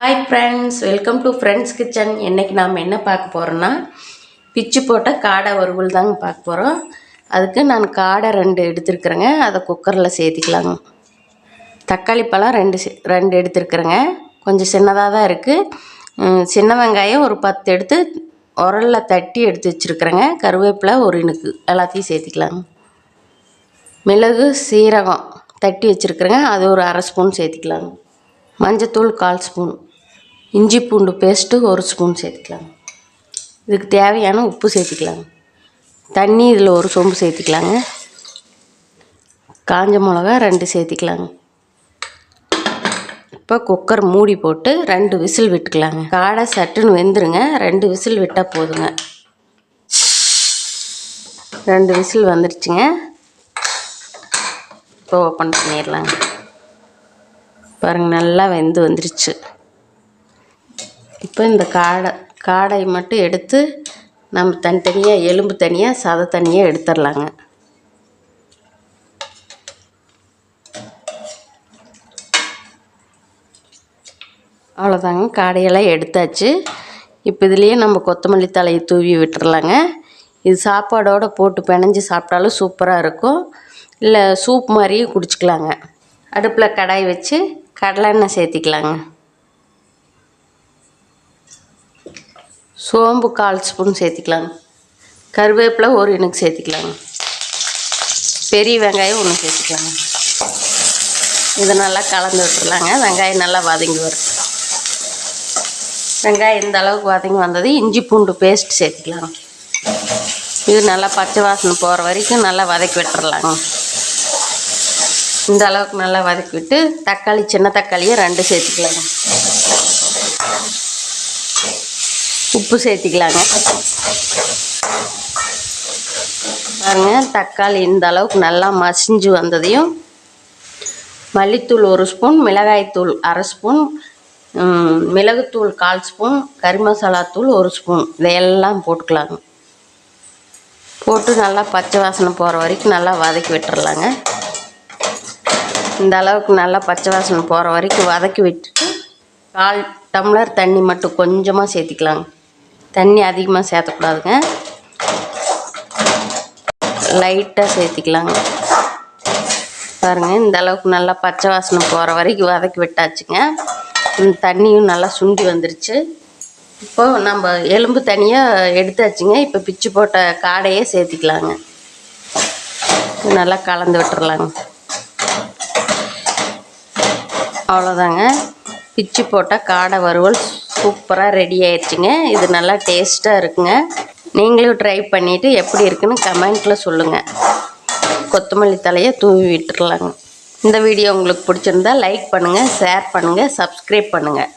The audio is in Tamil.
Hi friends welcome to friends kitchen இன்றைக்கி நாம் என்ன பார்க்க போகிறோன்னா பிச்சு போட்ட காடை வறுவல் தாங்க பார்க்க போகிறோம் அதுக்கு நான் காடை ரெண்டு எடுத்துருக்குறேங்க. அதை குக்கரில் சேர்த்திக்கலாங்க. தக்காளி பழம் ரெண்டு ரெண்டு எடுத்துருக்குறேங்க. கொஞ்சம் சின்னதாக தான் இருக்குது சின்ன வெங்காயம் ஒரு பத்து எடுத்து உரலில் தட்டி எடுத்து வச்சுருக்குறேங்க. கருவேப்பிலை ஒரு இனுக்கு. எல்லாத்தையும் சேர்த்திக்கலாங்க. மிளகு சீரகம் தட்டி வச்சுருக்குறேங்க. அது ஒரு அரை ஸ்பூன் சேர்த்திக்கலாங்க. மஞ்சத்தூள் கால் ஸ்பூன். இஞ்சி பூண்டு பேஸ்ட்டு ஒரு ஸ்பூன் சேர்த்துக்கலாங்க. இதுக்கு தேவையான உப்பு சேர்த்துக்கலாங்க. தண்ணி இதில் ஒரு சொம்பு சேர்த்துக்கலாங்க. காஞ்ச மிளகா ரெண்டு சேர்த்திக்கலாங்க. இப்போ குக்கர் மூடி போட்டு ரெண்டு விசில் விட்டுக்கலாங்க. காடை சட்டுன்னு வெந்துருங்க. ரெண்டு விசில் விட்டால் போதுங்க. ரெண்டு விசில் வந்துருச்சுங்க. இப்போ ஓப்பன் பண்ணிடலாங்க. பாருங்கள் நல்லா வெந்து வந்துருச்சு. இப்போ இந்த காடை காடை மட்டும் எடுத்து நம்ம தனித்தனியாக எலும்பு தனியாக சதை தனியாக எடுத்துடலாங்க. அவ்வளோதாங்க காடையெல்லாம் எடுத்தாச்சு. இப்போ இதுலேயே நம்ம கொத்தமல்லி தலையை தூவி விட்டுறலாங்க. இது சாப்பாடோடு போட்டு பிணைஞ்சு சாப்பிட்டாலும் சூப்பராக இருக்கும். இல்லை சூப் மாதிரியும் குடிச்சிக்கலாங்க. அடுப்பில் கடாய் வச்சு கடலெண்ணெய் சேர்த்திக்கலாங்க. சோம்பு கால் ஸ்பூன் சேர்த்திக்கலாங்க கருவேப்பிலை ஒரு இனுக்கு சேர்த்திக்கலாங்க பெரிய வெங்காயம் ஒன்று சேர்த்திக்கலாங்க இதை நல்லா கலந்து விட்டுறலாங்க. வெங்காயம் நல்லா வதங்கி வரும். வெங்காயம் இந்த அளவுக்கு வதங்கி வந்தது? இஞ்சி பூண்டு பேஸ்ட் சேர்த்திக்கலாங்க இது நல்லா பச்சை வாசனை போகிற வரைக்கும் நல்லா வதக்கி விட்டுறலாங்க. இந்த அளவுக்கு நல்லா வதக்கி விட்டு தக்காளி சின்ன தக்காளியை ரெண்டு சேர்த்துக்கலாங்க உப்பு சேர்த்திக்கலாங்க. பாருங்க தக்காளி இந்த அளவுக்கு நல்லா மசிஞ்சு வந்ததையும் மல்லித்தூள் ஒரு ஸ்பூன் மிளகாய்த்தூள் அரை ஸ்பூன் மிளகுத்தூள் கால் ஸ்பூன் கறி மசாலா தூள் ஒரு ஸ்பூன். இதையெல்லாம் போட்டுக்கலாங்க. போட்டு நல்லா பச்சை வாசனை போகிற வரைக்கும் நல்லா வதக்கி விட்டுறலாங்க. இந்த அளவுக்கு நல்லா பச்சை வாசனை போகிற வரைக்கும் வதக்கி விட்டுட்டு கால் டம்ளர் தண்ணி மட்டும் கொஞ்சமாக சேர்த்திக்கலாங்க. தண்ணி அதிகமாக சேர்த்தக்கூடாதுங்க. லைட்டாக சேர்த்திக்கலாங்க. பாருங்கள் இந்த அளவுக்கு நல்லா பச்சை வாசனை போகிற வரைக்கும் வதக்கி விட்டாச்சுங்க. தண்ணியும் நல்லா சுண்டி வந்துருச்சு. இப்போது நம்ம எலும்பு தனியாக எடுத்தாச்சுங்க. இப்போ பிச்சு போட்ட காடையே சேர்த்திக்கலாங்க. நல்லா கலந்து விட்டுறலாங்க. அவ்வளோதாங்க பிச்சு போட்டால் காடை வறுவல் சூப்பராக ரெடி ஆயிடுச்சுங்க. இது நல்லா டேஸ்ட்டாக இருக்குங்க. நீங்களும் ட்ரை பண்ணிவிட்டு எப்படி இருக்குன்னு கமெண்ட்டில் சொல்லுங்கள் கொத்தமல்லி தலையை தூவி விட்டுறலாங்க. இந்த வீடியோ உங்களுக்கு பிடிச்சிருந்தா லைக் பண்ணுங்கள் ஷேர் பண்ணுங்கள் சப்ஸ்கிரைப் பண்ணுங்கள்